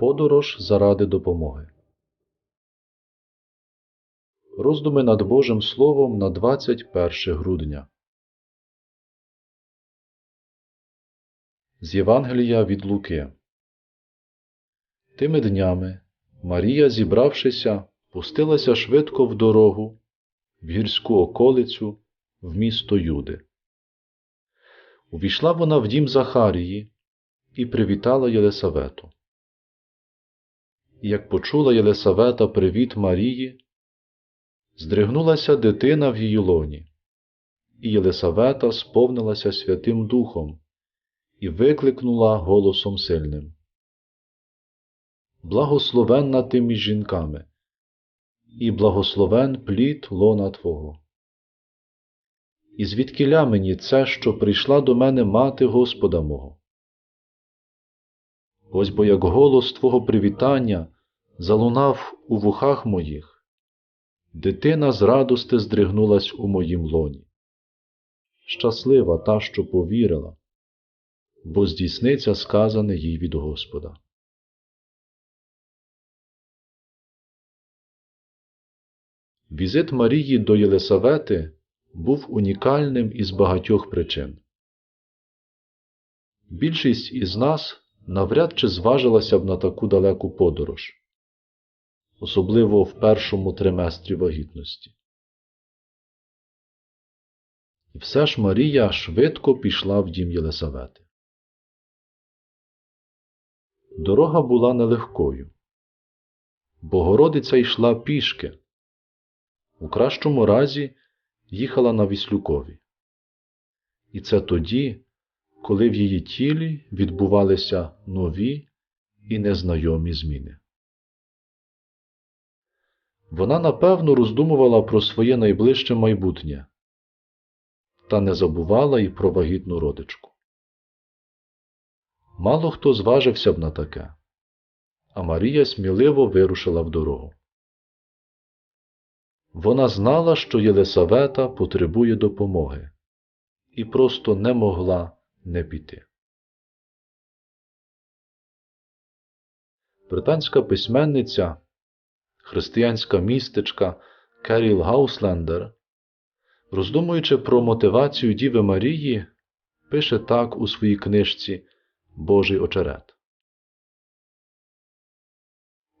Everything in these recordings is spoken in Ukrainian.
Подорож заради допомоги. Роздуми над Божим Словом на 21 грудня. З Євангелія від Луки. Тими днями Марія, зібравшися, пустилася швидко в дорогу, в гірську околицю, в місто Юди. Увійшла вона в дім Захарії і привітала Єлисавету. Як почула Єлисавета привіт Марії, здригнулася дитина в її лоні, і Єлисавета сповнилася Святим Духом і викликнула голосом сильним. Благословенна ти між жінками, і благословен плід лона Твого. І звідкиля мені це, що прийшла до мене мати Господа мого? Ось бо як голос Твого привітання залунав у вухах моїх, дитина з радости здригнулась у моїм лоні. Щаслива та, що повірила, бо здійсниться сказане їй від Господа. Візит Марії до Єлисавети був унікальним із багатьох причин. Більшість із нас навряд чи зважилася б на таку далеку подорож, особливо в першому триместрі вагітності. І все ж Марія швидко пішла в дім Єлисавети. Дорога була нелегкою. Богородиця йшла пішки, у кращому разі їхала на Віслюкові. І це тоді, коли в її тілі відбувалися нові і незнайомі зміни. Вона напевно роздумувала про своє найближче майбутнє та не забувала і про вагітну родичку. Мало хто зважився б на таке, а Марія сміливо вирушила в дорогу. Вона знала, що Єлисавета потребує допомоги, і просто не могла не піти. Британська письменниця, християнська містичка Керіл Гауслендер, роздумуючи про мотивацію Діви Марії, пише так у своїй книжці Божий очерет.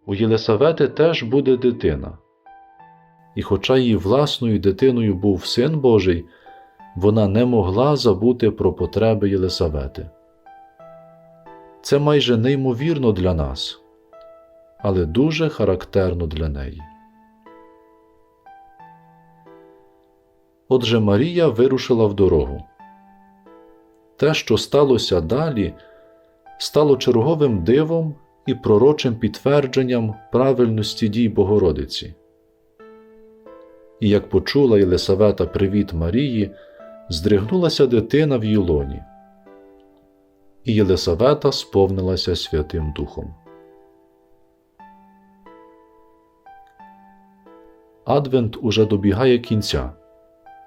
У Єлисавети теж буде дитина. І хоча її власною дитиною був син Божий, вона не могла забути про потреби Єлисавети. Це майже неймовірно для нас, але дуже характерно для неї. Отже Марія вирушила в дорогу. Те, що сталося далі, стало черговим дивом і пророчим підтвердженням правильності дій Богородиці. І як почула Єлисавета привіт Марії, здригнулася дитина в її лоні. І Єлисавета сповнилася Святим Духом. Адвент уже добігає кінця,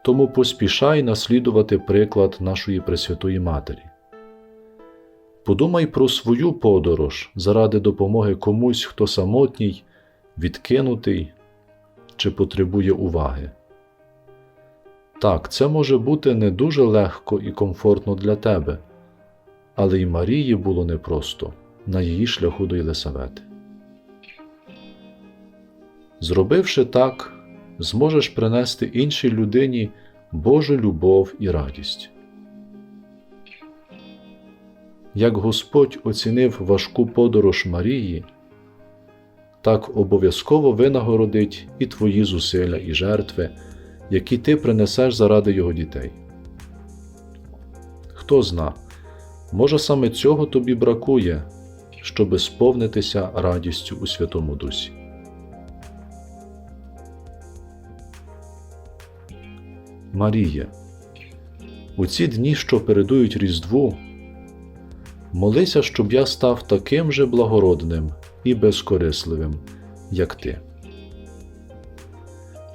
тому поспішай наслідувати приклад нашої Пресвятої Матері. Подумай про свою подорож заради допомоги комусь, хто самотній, відкинутий чи потребує уваги. Так, це може бути не дуже легко і комфортно для тебе, але й Марії було непросто на її шляху до Єлисавети. Зробивши так, зможеш принести іншій людині Божу любов і радість. Як Господь оцінив важку подорож Марії, так обов'язково винагородить і твої зусилля і жертви, які ти принесеш заради його дітей. Хто зна, може саме цього тобі бракує, щоби сповнитися радістю у Святому Дусі. Марія, у ці дні, що передують Різдву, молися, щоб я став таким же благородним і безкорисливим, як ти.